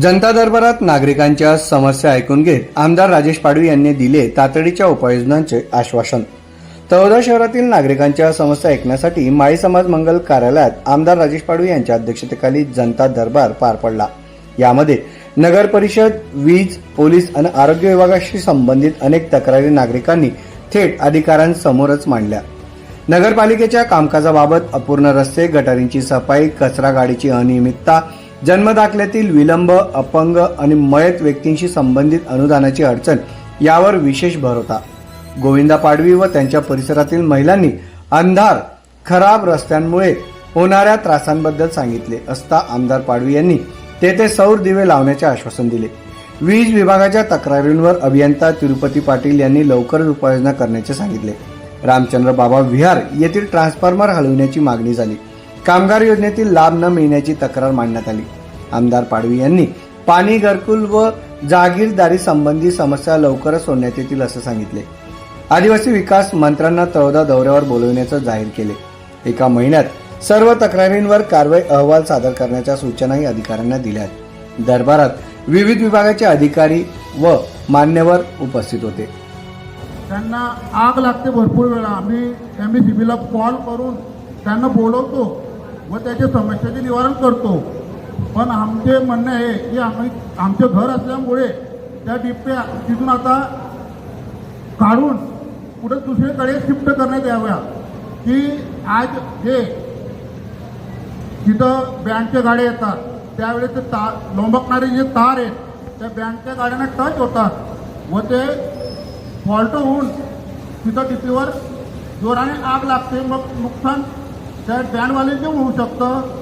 जनता दरबारात नागरिकांच्या समस्या ऐकून घेत आमदार राजेश पाडवी यांनी दिले तातडीच्या उपाययोजनांचे आश्वासन. तळोदा शहरातील नागरिकांच्या समस्या ऐकण्यासाठी माळी समाज मंगल कार्यालयात आमदार राजेश पाडवी यांच्या अध्यक्षतेखाली जनता दरबार पार पडला. यामध्ये नगर परिषद वीज पोलीस आणि आरोग्य विभागाशी संबंधित अनेक तक्रारी नागरिकांनी थेट अधिकाऱ्यांसमोरच मांडल्या. नगरपालिकेच्या कामकाजाबाबत अपूर्ण रस्ते गटारींची सफाई कचरा गाडीची अनियमितता जन्मदाखल्यातील विलंब अपंग आणि मयत व्यक्तींशी संबंधित अनुदानाची अडचण यावर विशेष भर होता. गोविंदा पाडवी व त्यांच्या परिसरातील महिलांनी अंधार खराब रस्त्यांमुळे होणाऱ्या त्रासांबद्दल सांगितले असता आमदार पाडवी यांनी तेथे सौर दिवे लावण्याचे आश्वासन दिले. वीज विभागाच्या तक्रारींवर अभियंता तिरुपती पाटील यांनी लवकरच उपाययोजना करण्याचे सांगितले. रामचंद्र बाबा विहार येथील ट्रान्सफॉर्मर हलविण्याची मागणी झाली. कामगार योजनेतील लाभ न मिळण्याची तक्रार मांडण्यात आली. आमदार पाडवी यांनी पाणी घरकुल व जागीरदारी संबंधी समस्या लवकरच सोडण्यात येतील असं सांगितले. आदिवासी विकास मंत्र्यांना तळोदा दौऱ्यावर बोलवण्याचं जाहीर केले. एका महिन्यात सर्व तक्रारींवर कारवाई अहवाल सादर करण्याच्या सूचनाही अधिकाऱ्यांना दिल्या आहेत. दरबारात विविध विभागाचे अधिकारी व मान्यवर उपस्थित होते. त्यांना आग लागते भरपूर वेळा. आम्ही एम बी सी बीला कॉल करून त्यांना बोलवतो व त्याच्या समस्याचे निवारण करतो. पण आमचे म्हणणं आहे की आम्ही आमचं घर असल्यामुळे त्या डिप्या तिथून आता काढून पुढे दुसरीकडे शिफ्ट करण्यात याव्या. की आज जे तिथं बँडच्या गाड्या येतात त्यावेळेस ते ता लोंबकणारे जे तार आहेत त्या बँडच्या गाड्यांना टच होतात व ते फॉल्ट होऊन तिथं टिपीवर जोराने आग लागते. मग नुकसान त्या बँडवाल्यांचे होऊ शकतं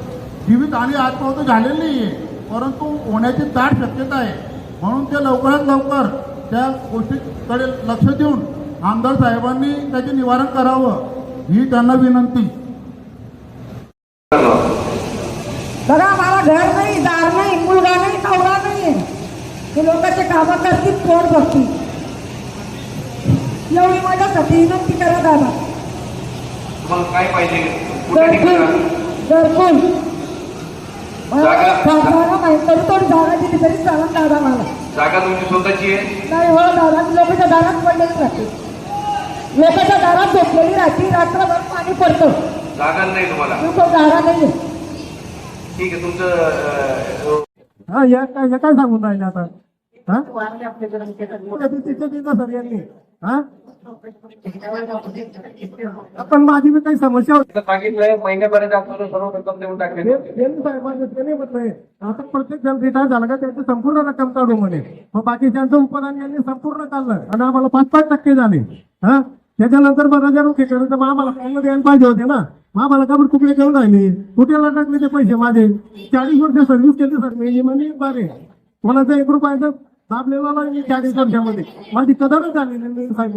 जीवित आणि आत्महत्या झालेली नाही आहे परंतु होण्याची दाट शक्यता आहे. म्हणून ते लवकरात लवकर त्या गोष्टीकडे लक्ष देऊन आमदार साहेबांनी त्याचे निवारण करावं ही त्यांना विनंती. बघा मला घर नाही दार नाही मुलगा नाही नवरा नाही. ते लोकांचे कामं करतील पोट बघतील? एवढी माझ्यासाठी विनंती करा दादा. काय पाहिजे? कुठे घरकुल ठिकाणी घरकुल मला जागा- जागा माहीत तरी थोडी जागा दिली तरी चालत दादा मला. जागा तुमची स्वतःची आहे? नाही हो दादा लोकांच्या दारात पडलेली राहते लोकांच्या दारात झोपलेली राहते रात्रभर पाणी पडतं. जागा नाही तुम्हाला? दारा नाही ठीक आहे तुमचं हा या काय या काय सांगून राहिले आता? हा? तिथे तिथं सर यांनी. हा? पण माझी बी काही समस्या होती. सांगितलंय महिन्यापर्यंत आपल्याला सर्व रक्कम देऊन टाकली यांनी साहेबांनी त्याने म्हटलंय. आता प्रत्येक जण रिटायर झाला का त्याची संपूर्ण रक्कम काढू म्हणे. मग बाकीच्यांचं उत्पादन यांनी संपूर्ण काढलं आणि आम्हाला पाच पाच टक्के झाले. हा? त्याच्यानंतर मग हजार रुपये केलं तर मग आम्हाला काही द्यायला पाहिजे होते ना. मग आम्हाला का तुकडे घेऊन राहिले. कुठेला टाकले ते पैसे माझे? चाळीस वर्ष सर्व्हिस केली सर मी म्हणे बरे. कोणाचा एक रुपयाचा दाबलेला नाही चाळीस वर्षामध्ये माझी कदरच झाली नाही मी साहेब